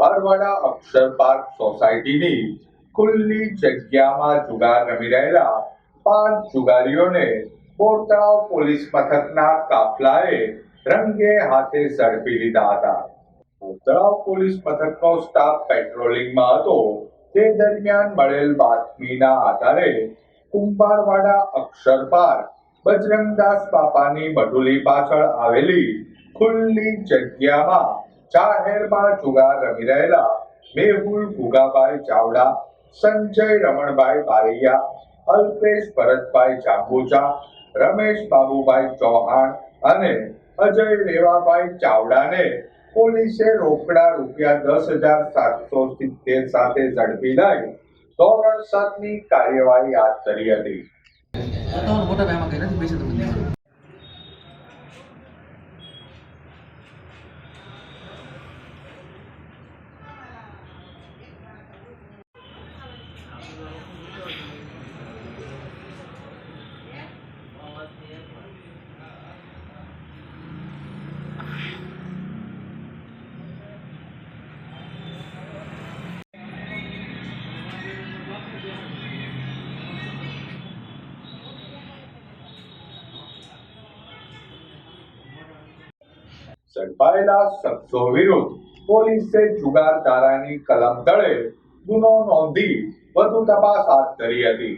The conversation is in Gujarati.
બારવાડા અક્ષર પાર્ક સોસાયટીની ખુલ્લી જગ્યામાં જુગાર રમી રહેલા પાંચ જુગારીઓને બોરતળાવ પોલીસ મથકના કાફલાએ રંગે હાથે ઝડપી લીધા હતા. બોરતળાવ પોલીસ મથકનો સ્ટાફ પેટ્રોલિંગમાં હતો. તે દરમિયાન મળેલ બાતમીના આધારે કુંભારવાડા અક્ષર પાર્ક બજરંગદાસ બાપાની બટુલી પાછળ આવેલી ખુલ્લી જગ્યામાં જાહેરમાં જુગાર રમી રહેલા મેહુલ, ભુગાભાઈ ચાવડા, સંજય રમણભાઈ પારૈયા અલ્પેશ ભરતભાઈ જાંબુચા, રમેશ બાબુભાઈ ચૌહાણ અને અજય રેવાભાઈ ચાવડાને પોલીસે રોકડા રૂપિયા દસ હજાર સાતસો સિત્તેર સાથે ઝડપી લઈ ધોરણ સાતની કાર્યવાહી હાથ ધરી હતી. ઝડપાયેલા શખ્સો વિરુદ્ધ પોલીસે જુગાર તારાની કલમ તળે ગુનો નોંધી વધુ તપાસ હાથ ધરી હતી.